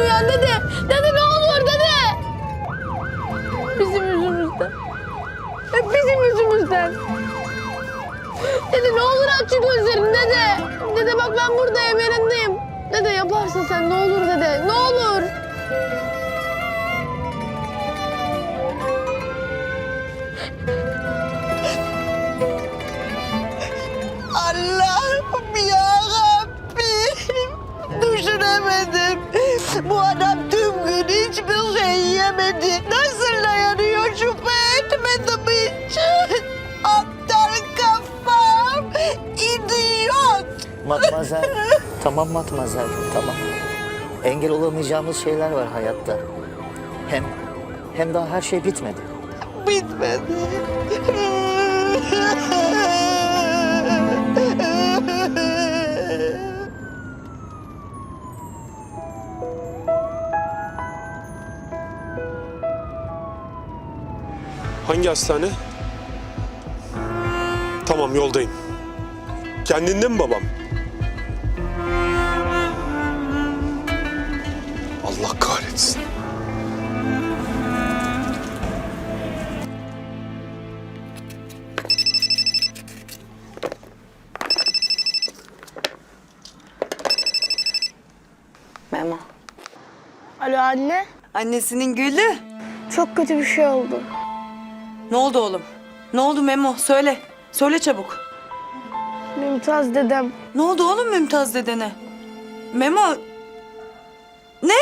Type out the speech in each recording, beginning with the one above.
uyan dede. Dede ne olur dede. Bizim yüzümüzden. Hep bizim yüzümüzden. Dede ne olur aç şu gözlerini dede. Dede bak ben buradayım yanındayım. Dede yaparsın sen ne olur dede ne olur. Matmazel. tamam Matmazel. Tamam. Engel olamayacağımız şeyler var hayatta. Hem hem daha her şey bitmedi. Bitmedi. Hangi hastane? Tamam yoldayım. Kendinde mi babam? Allah kahretsin. Memo. Alo anne. Annesinin gülü. Çok kötü bir şey oldu. Ne oldu oğlum? Ne oldu Memo? Söyle. Söyle çabuk. Mümtaz dedem. Ne oldu oğlum Mümtaz dedene? Memo. Ne?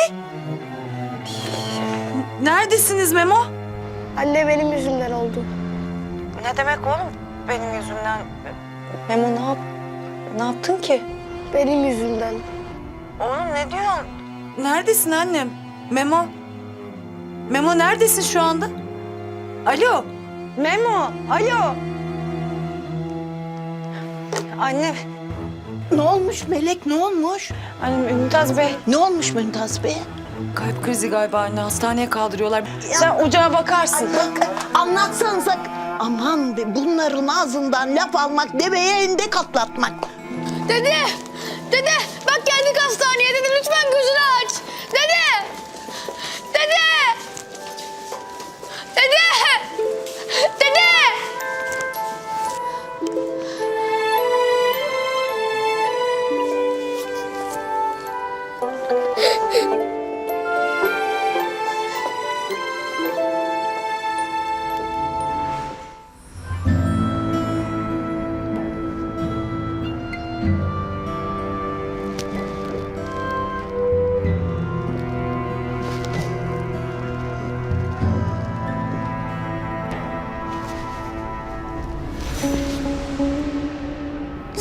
Neredesiniz Memo? Anne benim yüzümden oldu. Ne demek oğlum? Benim yüzümden. Memo ne yap? Ne yaptın ki? Benim yüzümden. Oğlum ne diyorsun? Neredesin annem? Memo. Memo neredesin şu anda? Alo. Memo. Alo. Anne. Ne olmuş Melek ne olmuş? Anne Mümtaz Bey. Ne olmuş Mümtaz Bey? Kalp krizi galiba anne. Hastaneye kaldırıyorlar. Sen ocağa bakarsın. Bak anlatsanıza. Aman be bunların ağzından laf almak deveye endek atlatmak. Dede! Dede! Bak geldik hastaneye dede lütfen gözünü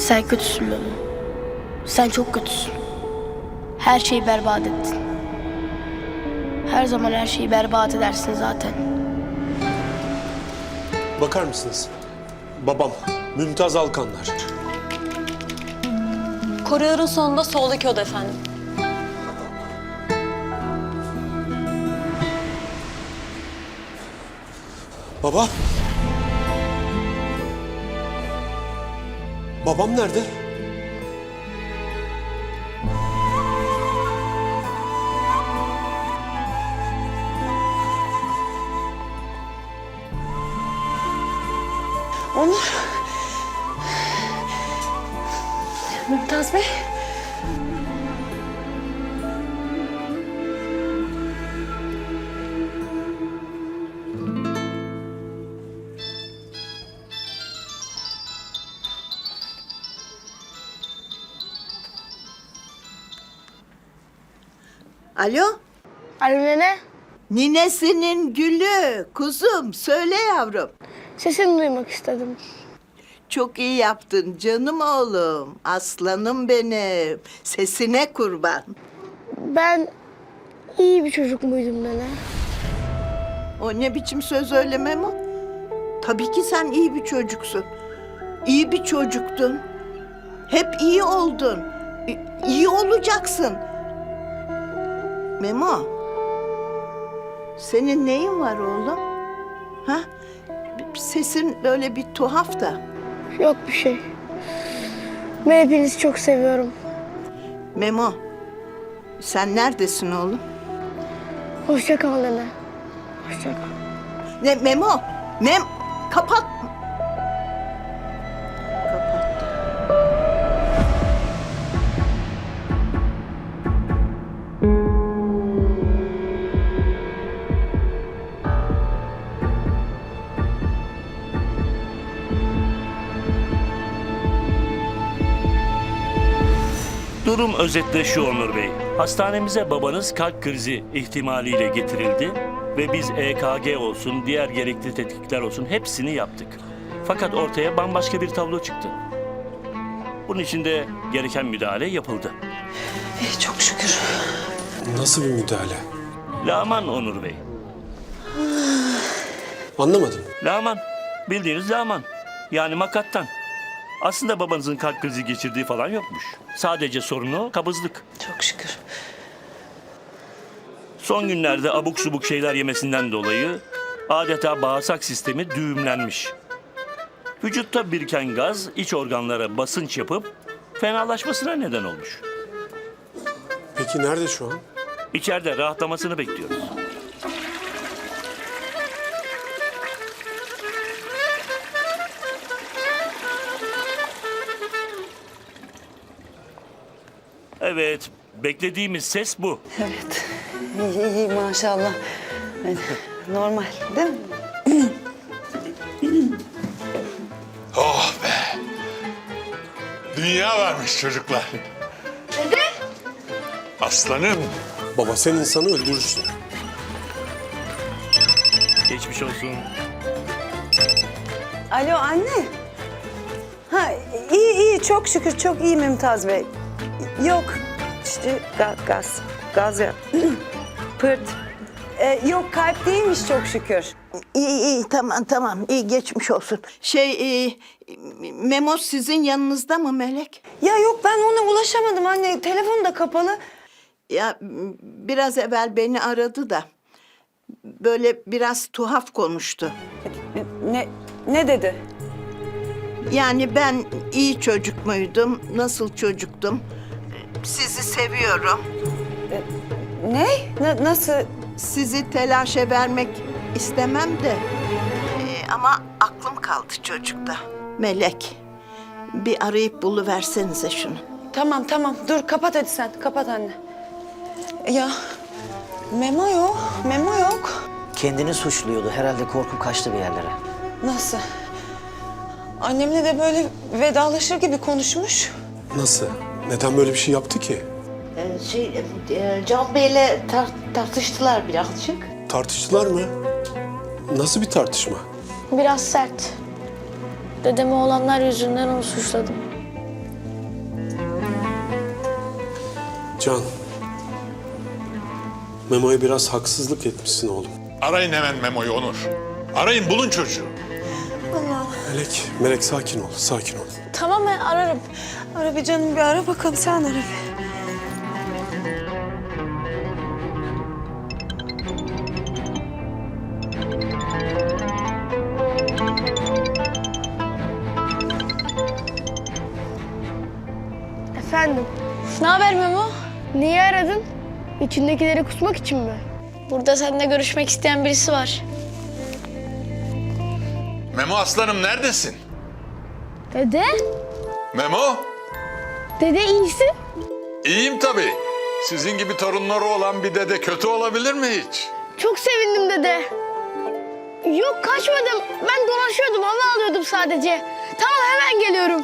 Sen kötüsün Memo. Sen çok kötüsün. Her şeyi berbat ettin. Her zaman her şeyi berbat edersin zaten. Bakar mısınız? Babam, Mümtaz Alkanlar. Koridorun sonunda soldaki oda efendim. Baba? Babam nerede? Onur. Mümtaz Bey. Alo? Alo nene. Ninesinin gülü kuzum söyle yavrum. Sesini duymak istedim. Çok iyi yaptın canım oğlum. Aslanım benim. Sesine kurban. Ben iyi bir çocuk muydum nene? O ne biçim söz öyle Memo? Tabii ki sen iyi bir çocuksun. İyi bir çocuktun. Hep iyi oldun. İyi olacaksın. Memo. Senin neyin var oğlum? Ha? Sesin böyle bir tuhaf da. Yok bir şey. Ben hepinizi çok seviyorum. Memo. Sen neredesin oğlum? Hoşça kal dede. Hoşça kal. Ne Memo? Mem. Kapat. Durum özetle şu Onur Bey. Hastanemize babanız kalp krizi ihtimaliyle getirildi ve biz EKG olsun, diğer gerekli tetkikler olsun hepsini yaptık. Fakat ortaya bambaşka bir tablo çıktı. Bunun için de gereken müdahale yapıldı. Eh, çok şükür. Nasıl bir müdahale? Laman Onur Bey. Anlamadım. Laman. Bildiğiniz laman. Yani makattan. Aslında babanızın kalp krizi geçirdiği falan yokmuş. Sadece sorunu kabızlık. Çok şükür. Son günlerde abuk subuk şeyler yemesinden dolayı adeta bağırsak sistemi düğümlenmiş. Vücutta biriken gaz iç organlara basınç yapıp fenalaşmasına neden olmuş. Peki nerede şu an? İçeride rahatlamasını bekliyoruz. Evet, beklediğimiz ses bu. Evet. İyi, iyi maşallah. Evet, Normal değil mi? Oh be. Dünya varmış çocuklar. Dede. Aslanım. Baba sen insanı öldürürsün. Geçmiş olsun. Alo anne. Ha iyi iyi çok şükür çok iyi Mümtaz Bey. Yok işte ga- gaz gaz ya. Pırt. Ee, yok kalp değilmiş çok şükür. İyi iyi tamam tamam iyi geçmiş olsun. Şey e, Memo sizin yanınızda mı Melek? Ya yok ben ona ulaşamadım anne. Telefon da kapalı. Ya biraz evvel beni aradı da böyle biraz tuhaf konuştu. Ne ne dedi? Yani ben iyi çocuk muydum? Nasıl çocuktum? Sizi seviyorum. Ne? Na- nasıl? Sizi telaşe vermek istemem de. Ee, ama aklım kaldı çocukta. Melek, bir arayıp buluversenize şunu. Tamam tamam dur kapat hadi sen kapat anne. Ya Memo yok. Memo yok. Kendini suçluyordu. Herhalde korkup kaçtı bir yerlere. Nasıl? Annemle de böyle vedalaşır gibi konuşmuş. Nasıl? Neden böyle bir şey yaptı ki? şey, e, Can Bey'le tar- tartıştılar birazcık. Tartıştılar mı? Nasıl bir tartışma? Biraz sert. Dedeme olanlar yüzünden onu suçladım. Can. Memo'ya biraz haksızlık etmişsin oğlum. Arayın hemen Memo'yu Onur. Arayın bulun çocuğu. Melek, Melek sakin ol, sakin ol. Tamam ben ararım. Ara bir canım bir ara bakalım sen ara bir. Efendim? Ne haber Memo? Niye aradın? İçindekileri kusmak için mi? Burada seninle görüşmek isteyen birisi var. Memo aslanım neredesin? Dede? Memo? Dede iyisin. İyiyim tabii. Sizin gibi torunları olan bir dede kötü olabilir mi hiç? Çok sevindim dede. Yok kaçmadım. Ben dolaşıyordum, hava alıyordum sadece. Tamam hemen geliyorum.